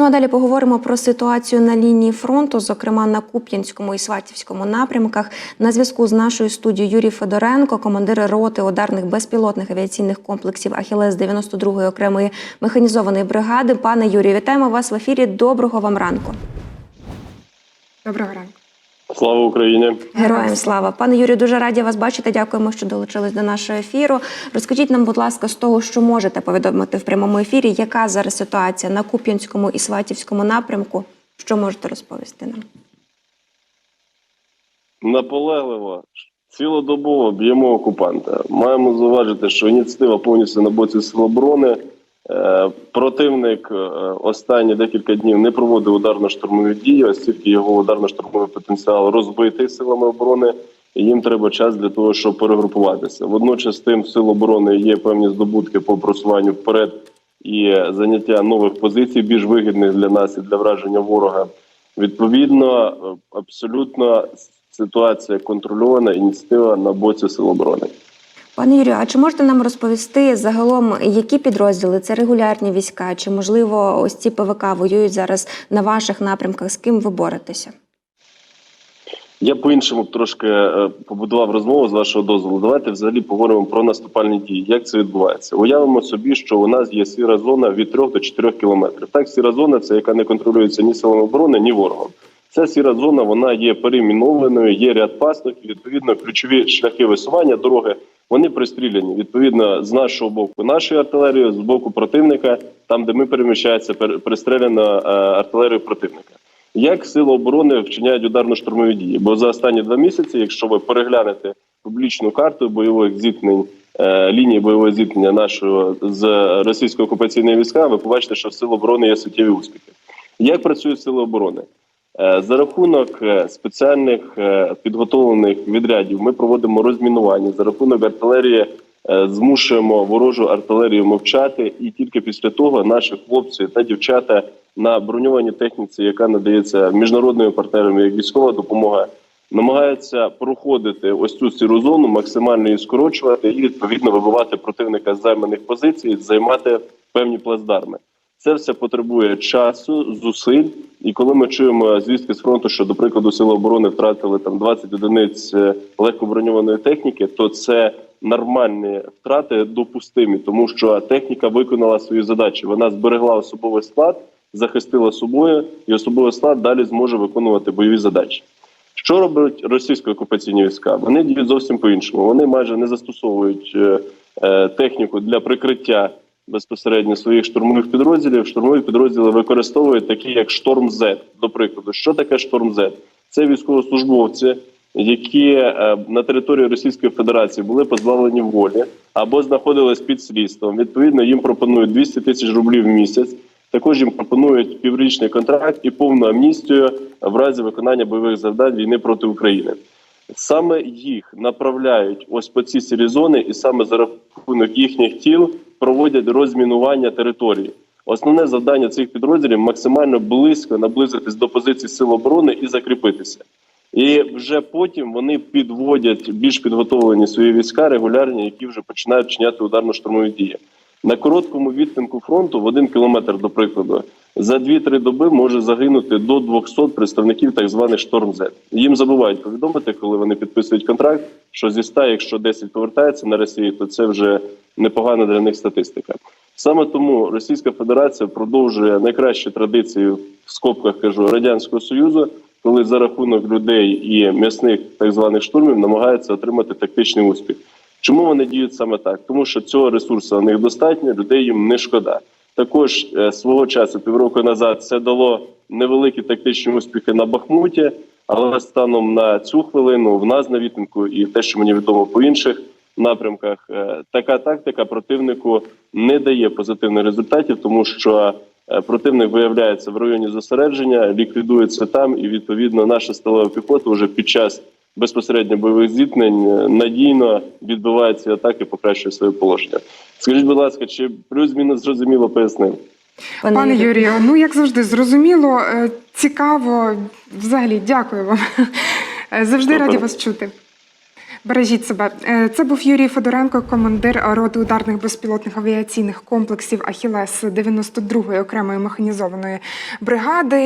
Ну а далі поговоримо про ситуацію на лінії фронту, зокрема на Куп'янському і Сватівському напрямках. На зв'язку з нашою студією Юрій Федоренко, командир роти ударних безпілотних авіаційних комплексів Ахілес 92-ї окремої механізованої бригади. Пане Юрію, вітаємо вас в ефірі. Доброго вам ранку. Доброго ранку. Слава Україні! Героям слава, пане Юрію, дуже раді вас бачити. Дякуємо, що долучились до нашого ефіру. Розкажіть нам, будь ласка, з того, що можете повідомити в прямому ефірі, яка зараз ситуація на Куп'янському і Сватівському напрямку? Що можете розповісти нам? Наполегливо цілодобово б'ємо окупанта. Маємо зауважити, що ініціатива повністю на боці Сил оборони. Е, Противник е, останні декілька днів не проводив ударно-штурмові дії, оскільки його ударно-штурмовий потенціал розбитий силами оборони. І їм треба час для того, щоб перегрупуватися. Водночас тим сил оборони є певні здобутки по просуванню вперед і заняття нових позицій, більш вигідних для нас і для враження ворога. Відповідно, е, абсолютно ситуація контрольована, ініціатива на боці сил оборони. Пане Юрію, а чи можете нам розповісти загалом, які підрозділи це регулярні війська? Чи можливо ось ці ПВК воюють зараз на ваших напрямках? З ким ви боретеся? Я по-іншому трошки е, побудував розмову з вашого дозволу. Давайте взагалі поговоримо про наступальні дії. Як це відбувається? Уявимо собі, що у нас є сіра зона від 3 до 4 кілометрів. Так, сіра зона це яка не контролюється ні силами оборони, ні ворогом. Ця сіра зона вона є перейменованою, є ряд і, Відповідно, ключові шляхи висування дороги вони пристріляні. Відповідно, з нашого боку, нашої артилерії, з боку противника, там де ми переміщаємося, пер- пристріляно е, артилерією противника. Як сили оборони вчиняють ударно-штурмові дії? Бо за останні два місяці, якщо ви переглянете публічну карту бойових зіткнень, е, лінії бойового зіткнення нашого з російської окупаційної війська, ви побачите, що в сил оборони є суттєві успіхи. Як працюють сили оборони? Е, За рахунок е, спеціальних е, підготовлених відрядів ми проводимо розмінування. За рахунок артилерії змушуємо ворожу артилерію мовчати, і тільки після того наші хлопці та дівчата на броньованій техніці, яка надається міжнародними партнерами, як військова допомога, намагаються проходити ось цю сіру зону, максимально її скорочувати і відповідно вибивати противника з займаних позицій, займати певні плацдарми. Це все потребує часу, зусиль. І коли ми чуємо звістки з фронту, що до прикладу сили оборони втратили там 20 одиниць е, легкоброньованої техніки, то це нормальні втрати допустимі, тому що техніка виконала свої задачі. Вона зберегла особовий склад, захистила собою, і особовий склад далі зможе виконувати бойові задачі. Що роблять російські окупаційні війська? Вони діють зовсім по-іншому. Вони майже не застосовують е, е, техніку для прикриття безпосередньо своїх штурмових підрозділів. Штурмові підрозділи використовують такі, як Шторм З. До прикладу, що таке Шторм З? Це військовослужбовці, які е, на території Російської Федерації були позбавлені волі або знаходились під слідством. Відповідно, їм пропонують 200 тисяч рублів в місяць. Також їм пропонують піврічний контракт і повну амністію в разі виконання бойових завдань війни проти України. Саме їх направляють ось по ці сірі зони, і саме за рахунок їхніх тіл проводять розмінування території. Основне завдання цих підрозділів максимально близько наблизитись до позицій сил оборони і закріпитися. І вже потім вони підводять більш підготовлені свої війська регулярні, які вже починають чиняти ударно-штурмові дії. На короткому відтинку фронту в один кілометр, до прикладу, за 2-3 доби може загинути до 200 представників так званих шторм Z. Їм забувають повідомити, коли вони підписують контракт, що зі 100, якщо 10 повертається на Росію, то це вже непогана для них статистика. Саме тому Російська Федерація продовжує найкращі традиції в скобках кажу радянського союзу, коли за рахунок людей і м'ясних так званих штурмів намагається отримати тактичний успіх. Чому вони діють саме так? Тому що цього ресурсу у них достатньо, людей їм не шкода. Також е, свого часу, півроку назад, це дало невеликі тактичні успіхи на Бахмуті, але станом на цю хвилину в нас на відтинку і те, що мені відомо по інших напрямках, е, така тактика противнику не дає позитивних результатів, тому що е, противник виявляється в районі зосередження, ліквідується там, і відповідно наша сталева піхота вже під час безпосередньо бойових зіткнень е, надійно відбиває ці атаки, покращує своє положення. Скажіть, будь ласка, чи плюс-мінус зрозуміло пояснив? Пане Юрію, ну як завжди, зрозуміло, е, цікаво. Взагалі, дякую вам. Е, Завжди раді вас чути. Бережіть себе. Це був Юрій Федоренко, командир роти ударних безпілотних авіаційних комплексів Ахілес 92-ї окремої механізованої бригади.